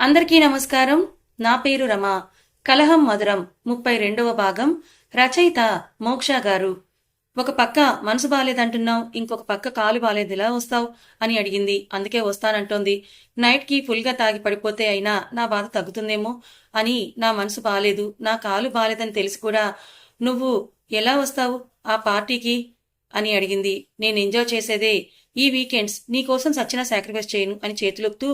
అందరికీ నమస్కారం. నా పేరు రమ. కలహం మధురం ముప్పై రెండవ భాగం. రచయిత మోక్ష గారు. ఒక పక్క మనసు బాలేదంటున్నావు ఇంకొక పక్క కాలు బాలేదు ఎలా వస్తావు అని అడిగింది. అందుకే వస్తానంటోంది. నైట్కి ఫుల్గా తాగి పడిపోతే అయినా నా బాధ తగ్గుతుందేమో అని నా మనసు బాలేదు నా కాలు బాలేదని తెలిసి కూడా నువ్వు ఎలా వస్తావు ఆ పార్టీకి అని అడిగింది. నేను ఎంజాయ్ చేసేదే ఈ వీకెండ్స్ నీకోసం సచిన సాక్రిఫైస్ చేయను అని చేతులొక్తూ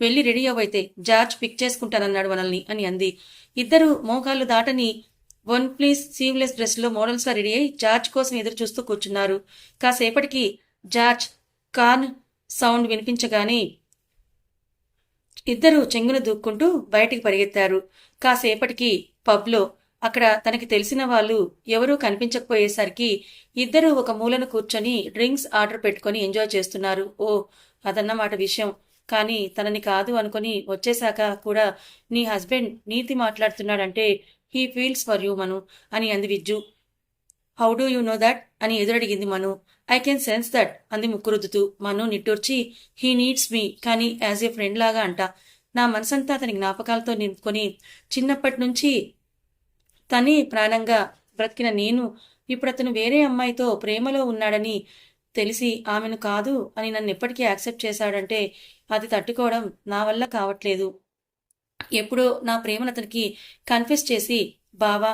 వెళ్ళి రెడీ అవ్వైతే జార్జ్ పిక్ చేసుకుంటానన్నాడు మనల్ని అని అంది. ఇద్దరు మోకాళ్ళు దాటని వన్ ప్లీస్ సీవ్లెస్ డ్రెస్లో మోడల్స్గా రెడీ అయి జార్జ్ కోసం ఎదురు చూస్తూ కూర్చున్నారు. కాసేపటికి జార్జ్ కార్న్ సౌండ్ వినిపించగానే ఇద్దరు చెంగున దూక్కుంటూ బయటికి పరిగెత్తారు. కాసేపటికి పబ్లో అక్కడ తనకి తెలిసిన వాళ్ళు ఎవరూ కనిపించకపోయేసరికి ఇద్దరు ఒక మూలను కూర్చొని డ్రింక్స్ ఆర్డర్ పెట్టుకొని ఎంజాయ్ చేస్తున్నారు. ఓ అదన్నమాట విషయం. కానీ తనని కాదు అనుకొని వచ్చేశాక కూడా నీ హస్బెండ్ నీతి మాట్లాడుతున్నాడంటే he feels for you Manu అని అంది Vijju. How do you know that? అని ఎదురడిగింది Manu. I can sense that అంది ముక్కురుద్దుతూ. మను నిట్టూర్చి హీ నీడ్స్ మీ కానీ యాజ్ ఏ ఫ్రెండ్ లాగా అంట. నా మనసంతా అతని జ్ఞాపకాలతో నింపుకొని చిన్నప్పటి నుంచి తనే ప్రాణంగా బ్రతికిన నేను ఇప్పుడు అతను వేరే అమ్మాయితో ప్రేమలో ఉన్నాడని తెలిసి ఆమెను కాదు అని నన్ను ఎప్పటికీ యాక్సెప్ట్ చేశాడంటే అది తట్టుకోవడం నా వల్ల కావట్లేదు. ఎప్పుడో నా ప్రేమను అతనికి కన్ఫెస్ చేసి బావా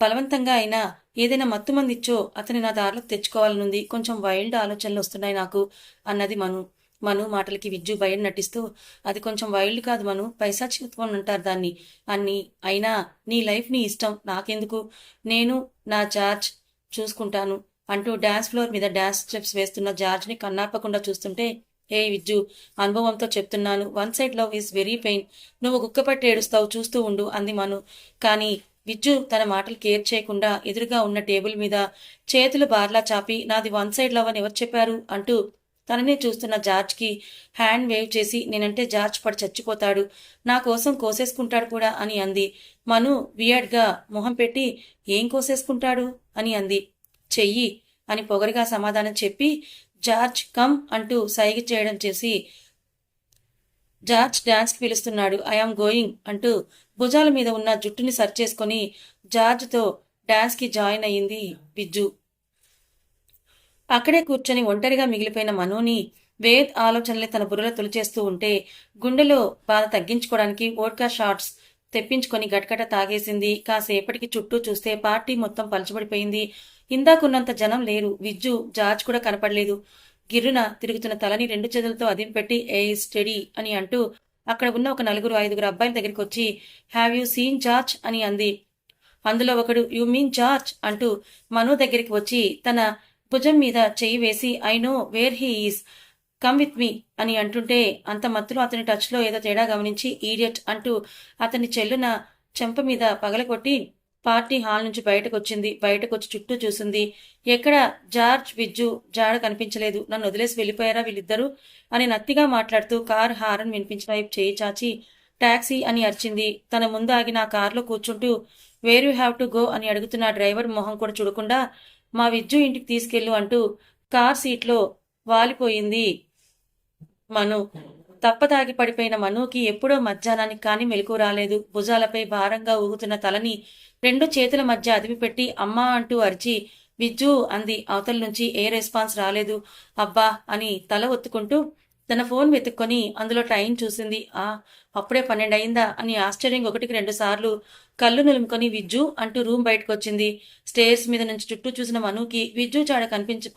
బలవంతంగా అయినా ఏదైనా మత్తుమందిచ్చో అతని నా దారిలోకి తెచ్చుకోవాలనుంది. కొంచెం వైల్డ్ ఆలోచనలు వస్తున్నాయి నాకు అన్నది మను. మను మాటలకి విజ్జు భయం నటిస్తూ అది కొంచెం వైల్డ్ కాదు మను పైశాచికత్వం అంటారు దాన్ని. అన్ని అయినా నీ లైఫ్ నీ ఇష్టం నాకెందుకు? నేను నా జార్జ్ చూసుకుంటాను అంటూ డాన్స్ ఫ్లోర్ మీద డాన్స్ స్టెప్స్ వేస్తున్న జార్జ్ని కన్నాపకుండా చూస్తుంటే ఏ విజ్జు అనుభవంతో చెప్తున్నాను one side love is very pain. నువ్వు గుక్కపట్టి ఏడుస్తావు చూస్తూ ఉండు అంది మను. కానీ విజ్జు తన మాటలు కేర్ చేయకుండా ఎదురుగా ఉన్న టేబుల్ మీద చేతులు బార్లా చాపి నాది వన్ సైడ్ లవ్ అని ఎవరు చెప్పారు? అంటూ తననే చూస్తున్న జార్జ్కి హ్యాండ్ వేవ్ చేసి నేనంటే జార్జ్ పడి చచ్చిపోతాడు. నా కోసం కోసేసుకుంటాడు కూడా అని అంది. మను వియర్డ్గా మొహం పెట్టి ఏం కోసేసుకుంటాడు? అని అంది. చెయ్యి అని పొగరిగా సమాధానం చెప్పి జార్జ్ కమ్ అంటూ సైగ చేయడం చేసి జార్జ్ డాన్స్కి పిలుస్తున్నాడు. ఐఆమ్ గోయింగ్ అంటూ భుజాల మీద ఉన్న జుట్టుని సర్చ్ చేసుకుని జార్జ్తో డాన్స్కి జాయిన్ అయ్యింది బిజ్జు. అక్కడే కూర్చొని ఒంటరిగా మిగిలిపోయిన మనోని వేద్ ఆలోచనలే తన బుర్రలో తొలిచేస్తూ ఉంటే గుండెలో బాధ తగ్గించుకోవడానికి వోడ్కా షార్ట్స్ తెప్పించుకొని గట్గట తాగేసింది. కాసేపటికి చుట్టూ చూస్తే పార్టీ మొత్తం పలచబడిపోయింది. ఇందాకున్నంత జనం లేరు. విజ్జు జార్జ్ కూడా కనపడలేదు. గిర్రున తిరుగుతున్న తలని రెండు చేతులతో అదింపెట్టి ఏ స్టడీ అని అంటూ అక్కడ ఉన్న ఒక నలుగురు ఐదుగురు అబ్బాయిల దగ్గరికి వచ్చి హ్యావ్ యూ సీన్ జార్జ్? అని అంది. అందులో ఒకడు యు మీన్ జార్జ్? అంటూ మను దగ్గరికి వచ్చి తన భుజం మీద చెయ్యి వేసి I know where he is. Come with me అని అంటుంటే అంత మత్తులో అతని టచ్లో ఏదో తేడా గమనించి ఈడియట్ అంటూ అతని చెల్లున చెంప మీద పగలగొట్టి పార్టీ హాల్ నుంచి బయటకు వచ్చింది బయటకు వచ్చి చుట్టూ చూసింది. ఎక్కడ జార్జ్ విజ్జు జాడ కనిపించలేదు. నన్ను వదిలేసి వెళ్ళిపోయారా వీళ్ళిద్దరూ? అని నత్తిగా మాట్లాడుతూ కార్ హారన్ వినిపించిన వైపు చేయి చాచి టాక్సీ అని అరిచింది. తన ముందు ఆగిన కారులో కూర్చుంటూ where you have to go అని అడుగుతున్న డ్రైవర్ మొహం కూడా చూడకుండా మా విజ్జు ఇంటికి తీసుకెళ్ళు అంటూ కార్ సీట్లో వాలిపోయింది మను. తప్పదాగి పడిపోయిన మనుకి ఎప్పుడో మధ్యాహ్నానికి కానీ మెలకు రాలేదు. భుజాలపై భారంగా ఊగుతున్న తలని రెండు చేతుల మధ్య అదిమిపెట్టి అమ్మా అంటూ అరిచి విజ్జు అంది. అవతల నుంచి ఏ రెస్పాన్స్ రాలేదు. అబ్బా అని తల ఒత్తుకుంటూ తన ఫోన్ వెతుక్కొని అందులో టైం చూసింది. ఆ అప్పుడే పన్నెండు అయిందా అని ఆశ్చర్యంగా ఒకటికి రెండు సార్లు కళ్ళు నిలుముకొని విజ్జు అంటూ రూమ్ బయటకు వచ్చింది స్టేర్స్ మీద నుంచి చుట్టూ చూసిన మనుకి విజ్జు చాడ కనిపించి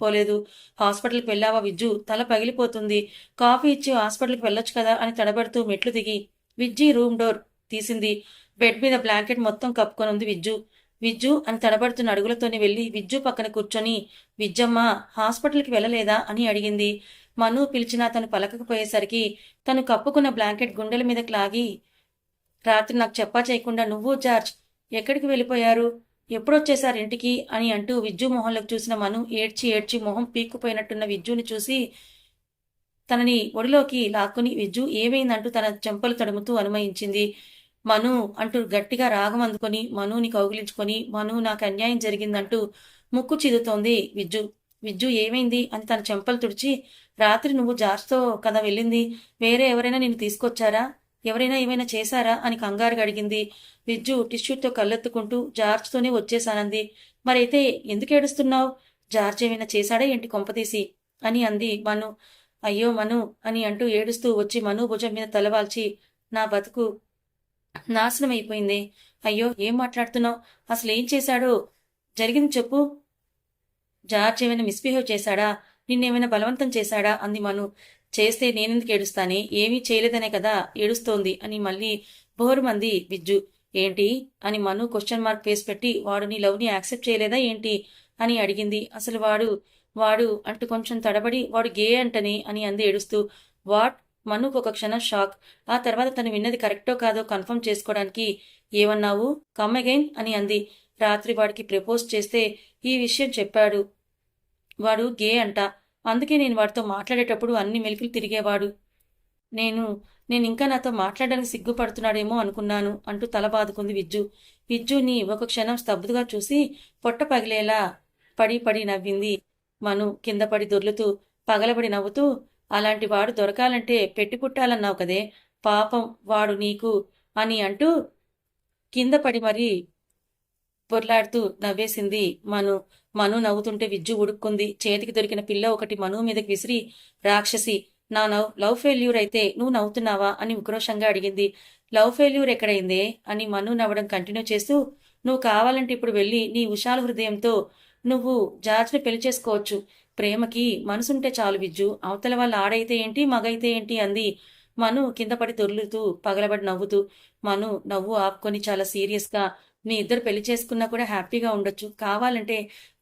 పోలేదు. హాస్పిటల్కి వెళ్ళావా విజ్జు? తల పగిలిపోతుంది. కాఫీ ఇచ్చి హాస్పిటల్కి వెళ్ళొచ్చు కదా అని తడబడుతూ మెట్లు దిగి విజ్జి రూమ్ డోర్ తీసింది. బెడ్ మీద బ్లాంకెట్ మొత్తం కప్పుకొని ఉంది విజ్జు. విజ్జు అని తడబడుతున్న అడుగులతోనే వెళ్ళి విజ్జు పక్కన కూర్చొని విజ్జమ్మ హాస్పిటల్కి వెళ్ళలేదా అని అడిగింది. మను పిలిచినా తను పలకకపోయేసరికి తను కప్పుకున్న బ్లాంకెట్ గుండెల మీదకి లాగి రాత్రి నాకు చెప్పా చేయకుండా నువ్వు జార్జ్ ఎక్కడికి వెళ్ళిపోయారు? ఎప్పుడొచ్చేశారు ఇంటికి? అని అంటూ విజ్జు మొహంలోకి చూసిన మను ఏడ్చి ఏడ్చి మొహం పీక్కుపోయినట్టున్న విజ్జుని చూసి తనని ఒడిలోకి లాక్కుని విజ్జు ఏమైందంటూ తన చెంపలు తడుముతూ అనుమయించింది మను అంటూ గట్టిగా రాగం అందుకొని మనుని కౌగిలించుకొని మను నాకు అన్యాయం జరిగిందంటూ ముక్కు చిదుతోంది విజ్జు. విజ్జు ఏమైంది అని తన చెంపలు తుడిచి రాత్రి నువ్వు జార్జ్తో కదా వెళ్ళింది? వేరే ఎవరైనా నిన్ను తీసుకొచ్చారా? ఎవరైనా ఏమైనా చేశారా? అని కంగారుగా అడిగింది. విజ్జు టిష్యూతో కళ్ళెత్తుకుంటూ జార్జ్తోనే వచ్చేసానంది మరైతే ఎందుకు ఏడుస్తున్నావు? జార్జ్ ఏమైనా చేశాడా ఏంటి కొంపతీసి? అని అంది మను. అయ్యో మను అని అంటూ ఏడుస్తూ వచ్చి మను భుజం మీద తలవాల్చి నా బతుకు నాశనం అయిపోయింది. అయ్యో ఏం మాట్లాడుతున్నావు? అసలు ఏం చేశాడో? జరిగింది చెప్పు. జార్జ్ ఏమైనా మిస్బిహేవ్ చేశాడా? నిన్నేమైనా బలవంతం చేశాడా? అంది మను. చేస్తే నేనెందుకు ఏడుస్తానే? ఏమీ చేయలేదనే కదా ఏడుస్తోంది అని మళ్ళీ బోరుమంది బిజ్జు ఏంటి? అని మను క్వశ్చన్ మార్క్ ఫేస్ పెట్టి వాడు నీ లవ్ని యాక్సెప్ట్ చేయలేదా ఏంటి? అని అడిగింది. అసలు వాడు వాడు అంటూ కొంచెం తడబడి వాడు గే అంటని అని అంది ఏడుస్తూ. వాట్? మనుకు ఒక క్షణం షాక్ ఆ తర్వాత తను విన్నది కరెక్టో కాదో కన్ఫర్మ్ చేసుకోవడానికి ఏమన్నావు? కమ్ అగైన్ అని అంది. రాత్రి వాడికి ప్రపోజ్ చేస్తే ఈ విషయం చెప్పాడు. వాడు గే అంట. అందుకే నేను వాడితో మాట్లాడేటప్పుడు అన్ని మెలికలు తిరిగేవాడు. నేను నేను ఇంకా నాతో మాట్లాడడానికి సిగ్గుపడుతున్నాడేమో అనుకున్నాను అంటూ తల బాదుకుంది విజ్జు. విజ్జుని ఒక క్షణం స్తబ్దుగా చూసి పొట్ట పగిలేలా పడి పడి నవ్వింది మను కింద పడి దొర్లుతూ పగలబడి నవ్వుతూ అలాంటి వాడు దొరకాలంటే పెట్టి పుట్టాలన్నావు కదే. పాపం వాడు నీకు అని అంటూ కింద పడి మరీ పొర్లాడుతూ నవ్వేసింది మను. మను నవ్వుతుంటే విజ్జు ఉడుక్కుంది. చేతికి దొరికిన పిల్ల ఒకటి మను మీదకి విసిరి రాక్షసి నా నవ్ లవ్ ఫెయిల్యూర్ అయితే నువ్వు నవ్వుతున్నావా? అని ఉక్రోషంగా అడిగింది. లవ్ ఫెయిల్యూర్ ఎక్కడైందే? అని మను నవ్వడం కంటిన్యూ చేస్తూ నువ్వు కావాలంటే ఇప్పుడు వెళ్ళి నీ ఉషాల హృదయంతో నువ్వు జార్జ్ని పెళ్ళి చేసుకోవచ్చు. ప్రేమకి మనసుంటే చాలు విజ్జు. అవతల వాళ్ళ ఆడైతే ఏంటి మగైతే ఏంటి? అంది. మను కింద పడి దొర్లుతూ పగలబడి నవ్వుతూ మను నవ్వు ఆపుకొని చాలా సీరియస్గా మీ ఇద్దరు పెళ్ళి చేసుకున్నా కూడా హ్యాపీగా ఉండొచ్చు. కావాలంటే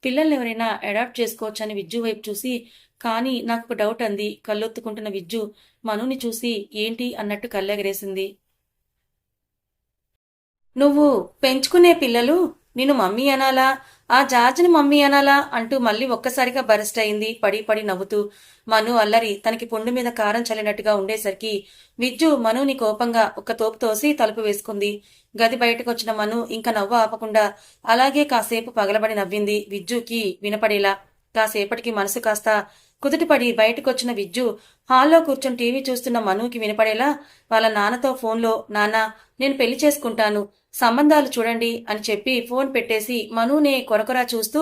పిల్లల్ని ఎవరైనా అడాప్ట్ చేసుకోవచ్చు అని విజ్జు వైపు చూసి కానీ నాకు ఒక డౌట్ అంది. కళ్ళొత్తుకుంటున్న విజ్జు మనుని చూసి ఏంటి? అన్నట్టు కళ్ళెగరేసింది. నువ్వు పెంచుకునే పిల్లలు నిన్ను మమ్మీ అనాలా? ఆ జార్జ్ని మమ్మీ అనాలా? అంటూ మళ్ళీ ఒక్కసారిగా బరెస్ట్ అయింది. పడి పడి నవ్వుతూ. మను అల్లరి తనకి పుండు మీద కారం చల్లినట్టుగా ఉండేసరికి విజ్జు మనుని కోపంగా ఒక తోపు తోసి తలుపు వేసుకుంది. గది బయటకొచ్చిన మను ఇంకా నవ్వు ఆపకుండా అలాగే కాసేపు పగలబడి నవ్వింది. విజ్జుకి వినపడేలా. కాసేపటికి మనసు కాస్త కుదుటిపడి బయటకొచ్చిన విజ్జు హాల్లో కూర్చొని టీవీ చూస్తున్న మనుకి వినపడేలా వాళ్ళ నాన్నతో ఫోన్లో నాన్న నేను పెళ్ళి చేసుకుంటాను. సంబంధాలు చూడండి అని చెప్పి ఫోన్ పెట్టేసి మనునే కొరకొరా చూస్తూ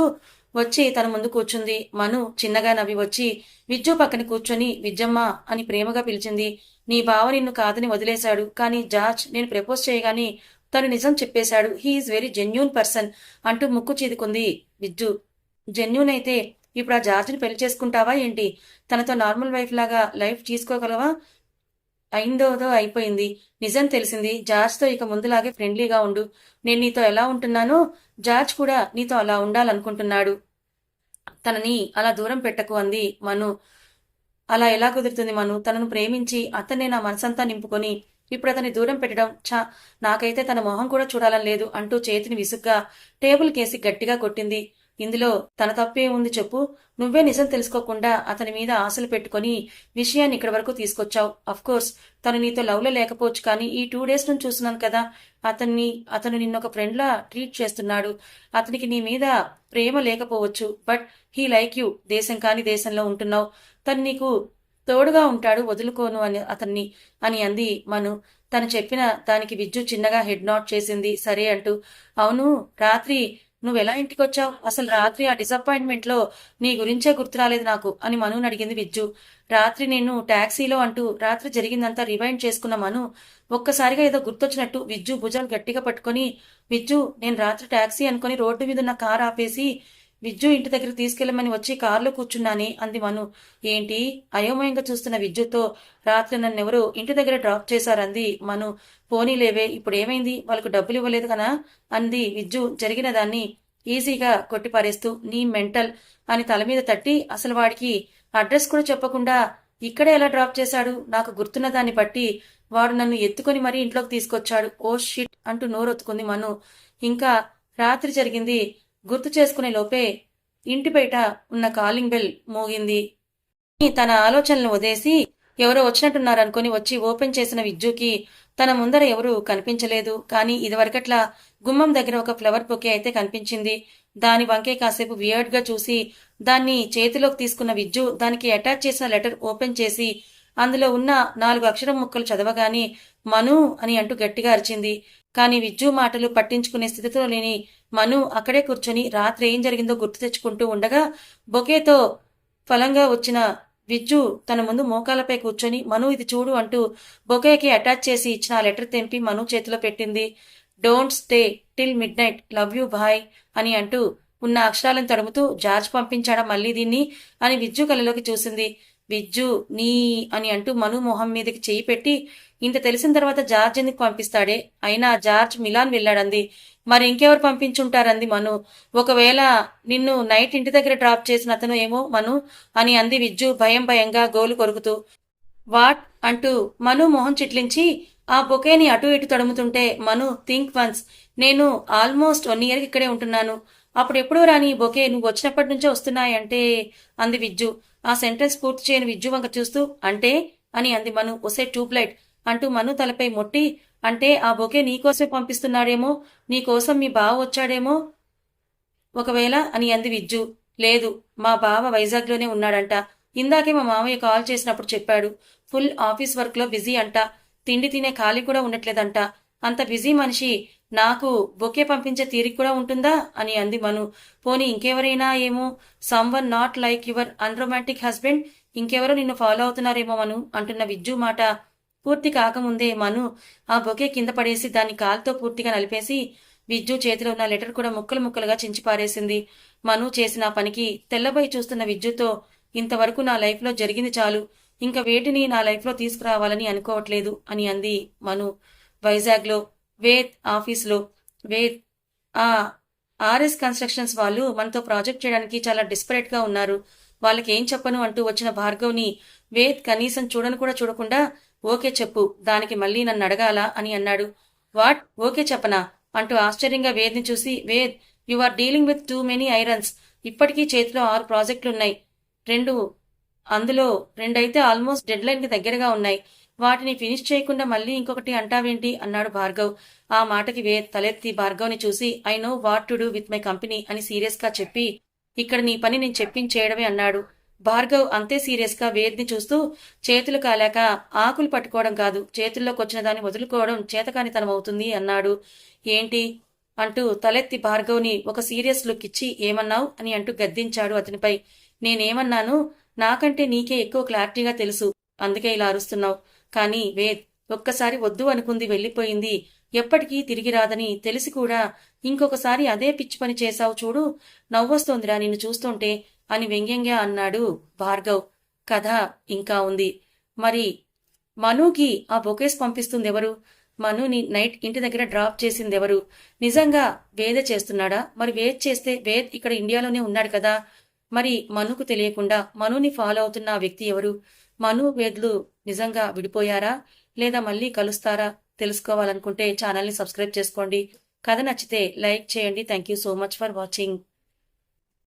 వచ్చి తన ముందు కూర్చుంది. మను చిన్నగా నవ్వి వచ్చి విజ్జు పక్కన కూర్చొని విజ్జమ్మ అని ప్రేమగా పిలిచింది. నీ బావ నిన్ను కాదని వదిలేశాడు. కానీ జార్జ్ నేను ప్రపోజ్ చేయగాని తను నిజం చెప్పేశాడు. హీఈస్ వెరీ జెన్యూన్ పర్సన్ అంటూ ముక్కు చీదుకుంది విజ్జు. జెన్యూన్ అయితే ఇప్పుడు ఆ జార్జ్ని పెళ్ళి చేసుకుంటావా ఏంటి? తనతో నార్మల్ వైఫ్ లాగా లైఫ్ తీసుకోగలవా? అయిందోదో అయిపోయింది. నిజం తెలిసింది. జార్జ్తో ఇక ముందులాగే ఫ్రెండ్లీగా ఉండు. నేను నీతో ఎలా ఉంటున్నానో జార్జ్ కూడా నీతో అలా ఉండాలనుకుంటున్నాడు. తనని అలా దూరం పెట్టకు అంది మను. అలా ఎలా కుదురుతుంది మను? తనను ప్రేమించి అతన్నే నా మనసంతా నింపుకొని ఇప్పుడు అతన్ని దూరం పెట్టడం ఛా నాకైతే తన మొహం కూడా చూడాలని లేదు అంటూ చేతిని విసుగ్గా టేబుల్ కేసి గట్టిగా కొట్టింది. ఇందులో తన తప్పే ఉంది చెప్పు. నువ్వే నిజం తెలుసుకోకుండా అతని మీద ఆశలు పెట్టుకొని విషయాన్ని ఇక్కడి వరకు తీసుకొచ్చావు. అఫ్కోర్స్ తను నీతో లవ్లో లేకపోవచ్చు కానీ ఈ టూ డేస్ నుంచి చూస్తున్నాను కదా అతన్ని అతను నిన్నొక ఫ్రెండ్లా ట్రీట్ చేస్తున్నాడు. అతనికి నీ మీద ప్రేమ లేకపోవచ్చు బట్ హీ లైక్ యూ దేశం కాని దేశంలో ఉంటున్నావు. తను నీకు తోడుగా ఉంటాడు వదులుకోను అని అతన్ని అని అంది మను. తను చెప్పిన దానికి విద్యుత్ చిన్నగా హెడ్ నాట్ చేసింది. సరే అంటూ అవును రాత్రి నువ్వు ఎలా ఇంటికి వచ్చావు అసలు రాత్రి ఆ డిసప్పాయింట్మెంట్లో నీ గురించే గుర్తు రాలేదు నాకు అని మనుని అడిగింది విజ్జు. రాత్రి నేను టాక్సీలో అంటూ రాత్రి జరిగిందంతా రివైండ్ చేసుకున్న మను ఒక్కసారిగా ఏదో గుర్తొచ్చినట్టు విజ్జు భుజాలు గట్టిగా పట్టుకొని విజ్జు నేను రాత్రి ట్యాక్సీ అనుకుని రోడ్డు మీద ఉన్న కార్ ఆపేసి విద్యు ఇంటి దగ్గర తీసుకెళ్ళమని వచ్చి కారులో కూర్చున్నాని అంది మను. ఏంటి? అయోమయంగా చూస్తున్న విద్యుత్తో రాత్రి నన్నెవరో ఇంటి దగ్గర డ్రాప్ చేశారంది మను. పోనీలేవే ఇప్పుడు ఏమైంది వాళ్ళకు డబ్బులు ఇవ్వలేదు కదా? అంది విద్యు జరిగిన దాన్ని ఈజీగా కొట్టిపారేస్తూ. నీ మెంటల్ అని తల మీద తట్టి అసలు వాడికి అడ్రస్ కూడా చెప్పకుండా ఇక్కడే ఎలా డ్రాప్ చేశాడు? నాకు గుర్తున్న దాన్ని బట్టి వాడు నన్ను ఎత్తుకొని మరీ ఇంట్లోకి తీసుకొచ్చాడు. ఓ షిట్ అంటూ నోరొత్తుకుంది మను. ఇంకా రాత్రి జరిగింది గుర్తు చేసుకునే లోపే ఇంటి బయట ఉన్న కాలింగ్ బెల్ మోగింది. తన ఆలోచనలు వదిలేసి ఎవరో వచ్చినట్టున్నారనుకుని వచ్చి ఓపెన్ చేసిన విజ్జుకి తన ముందర ఎవరూ కనిపించలేదు. కానీ ఇదివరకట్లా గుమ్మం దగ్గర ఒక ఫ్లవర్ బొకే అయితే కనిపించింది. దాని వంకే కాసేపు వియర్డ్గా చూసి దాన్ని చేతిలోకి తీసుకున్న విజ్జు దానికి అటాచ్ చేసిన లెటర్ ఓపెన్ చేసి అందులో ఉన్న నాలుగు అక్షరం ముక్కలు చదవగానే మను అని అంటూ గట్టిగా అరిచింది. కానీ విజ్జు మాటలు పట్టించుకునే స్థితిలో లేని మను అక్కడే కూర్చొని రాత్రి ఏం జరిగిందో గుర్తు తెచ్చుకుంటూ ఉండగా బొకేతో ఫలంగా వచ్చిన విజ్జు తన ముందు మోకాలపై కూర్చొని మను ఇది చూడు అంటూ బొకేకి అటాచ్ చేసి ఇచ్చిన ఆ లెటర్ తెంపి మను చేతిలో పెట్టింది. Don't stay till midnight love you bye అని అంటూ ఉన్న అక్షరాలను తడుముతూ జార్జ్ పంపించాడా మళ్ళీ దీన్ని అని విజ్జు కళ్ళలోకి చూసింది. విజ్జు నీ అని అంటూ మను మొహం మీదకి చెయ్యి పెట్టి ఇంత తెలిసిన తర్వాత జార్జ్ ఎందుకు పంపిస్తాడే? అయినా జార్జ్ మిలాన్ వెళ్ళాడంది. మరి ఇంకెవరు పంపించుంటారంది మను? ఒకవేళ నిన్ను నైట్ ఇంటి దగ్గర డ్రాప్ చేసిన అతను ఏమో మను? అని అంది విజ్జు భయం భయంగా గోలు కొరుకుతూ. వాట్? అంటూ మను మొహం చిట్లించి ఆ బొకేని అటు ఇటు తడుముతుంటే మను థింక్ వన్స్ నేను ఆల్మోస్ట్ వన్ ఇయర్ ఇక్కడే ఉంటున్నాను. అప్పుడు ఎప్పుడూ రాని బొకే నువ్వు వచ్చినప్పటి నుంచే వస్తున్నాయంటే అంది విజ్జు. ఆ సెంటెన్స్ పూర్తి చేయని విజ్జు వంక చూస్తూ అంటే? అని అంది మను. ఒసే ట్యూబ్లైట్ అంటూ మను తలపై మొట్టి అంటే ఆ బొకే నీకోసమే పంపిస్తున్నాడేమో? నీకోసం మీ బావ వచ్చాడేమో? ఒకవేళ అని అంది విజ్జు. లేదు మా బావ వైజాగ్లోనే ఉన్నాడంట. ఇందాకే మా మామయ్య కాల్ చేసినప్పుడు చెప్పాడు. ఫుల్ ఆఫీస్ వర్క్లో బిజీ అంట. తిండి తినే ఖాళీ కూడా ఉండట్లేదంట. అంత బిజీ మనిషి నాకు బొకే పంపించే తీరిక కూడా ఉంటుందా? అని అంది మను. పోనీ ఇంకెవరైనా ఏమో someone not like your unromantic husband ఇంకెవరో నిన్ను ఫాలో అవుతున్నారేమో మను అంటున్న విజ్జు మాట. పూర్తి కాకముందే మను ఆ బొకే కింద పడేసి దాన్ని కాల్తో పూర్తిగా నలిపేసి విజ్జు చేతిలో ఉన్న లెటర్ కూడా ముక్కలు ముక్కలుగా చించిపారేసింది మను చేసిన పనికి తెల్లబోయి చూస్తున్న విజ్జుతో ఇంతవరకు నా లైఫ్లో జరిగింది చాలు. ఇంకా వేటిని నా లైఫ్లో తీసుకురావాలని అనుకోవట్లేదు అని అంది మను. వైజాగ్లో వేద్ ఆఫీస్లో. వేద్ ఆ ఆర్ఎస్ కన్స్ట్రక్షన్స్ వాళ్ళు మనతో ప్రాజెక్ట్ చేయడానికి చాలా డిస్పరేట్గా ఉన్నారు. వాళ్ళకి ఏం చెప్పను అంటూ వచ్చిన భార్గవ్ని వేద్ కనీసం చూడను కూడా చూడకుండా ఓకే చెప్పు దానికి మళ్ళీ నన్ను అడగాల అని అన్నాడు. వాట్? ఓకే చెప్పనా? అంటూ ఆశ్చర్యంగా వేద్ని చూసి Ved you are dealing with too many irons. ఇప్పటికీ చేతిలో ఆరు ప్రాజెక్టులున్నాయి. రెండు అందులో రెండైతే ఆల్మోస్ట్ డెడ్ లైన్కి దగ్గరగా ఉన్నాయి. వాటిని ఫినిష్ చేయకుండా మళ్ళీ ఇంకొకటి అంటావేంటి? అన్నాడు భార్గవ్. ఆ మాటకి వే తలెత్తి భార్గవ్ని చూసి I know what to do with my company అని సీరియస్గా చెప్పి ఇక్కడ నీ పని నేను చెప్పించేయడమే అన్నాడు. భార్గవ్ అంతే సీరియస్గా వేద్ని చూస్తూ చేతులు కాలేక ఆకులు పట్టుకోవడం కాదు. చేతుల్లోకి వచ్చిన దాన్ని వదులుకోవడం చేతకానితనం అవుతుంది అన్నాడు. ఏంటి? అంటూ తలెత్తి భార్గవ్ని ఒక సీరియస్ లుక్ ఇచ్చి ఏమన్నావు? అని అంటూ గద్దించాడు అతనిపై. నేనేమన్నాను? నాకంటే నీకే ఎక్కువ క్లారిటీగా తెలుసు. అందుకే ఇలా అరుస్తున్నావు. కానీ వేద్ ఒక్కసారి వద్దు అనుకుంది వెళ్ళిపోయింది. ఎప్పటికీ తిరిగి రాదని తెలిసి కూడా ఇంకొకసారి అదే పిచ్చి పని చేశావు చూడు నవ్వొస్తోందిరా నిన్ను చూస్తుంటే అని వ్యంగ్యంగా అన్నాడు భార్గవ్. కథ ఇంకా ఉంది. మరి మనుకి ఆ బొకేస్ పంపిస్తుంది ఎవరు మనుని నైట్ ఇంటి దగ్గర డ్రాప్ చేసింది ఎవరు నిజంగా వేద చేస్తున్నాడా? మరి వేద్ చేస్తే వేద్ ఇక్కడ ఇండియాలోనే ఉన్నాడు కదా? మరి మనుకు తెలియకుండా మనుని ఫాలో అవుతున్న ఆ వ్యక్తి ఎవరు? మను వేద్లు నిజంగా విడిపోయారా? లేదా మళ్ళీ కలుస్తారా? తెలుసుకోవాలనుకుంటే ఛానల్ని సబ్స్క్రైబ్ చేసుకోండి. కథ నచ్చితే లైక్ చేయండి. Thank you so much for watching.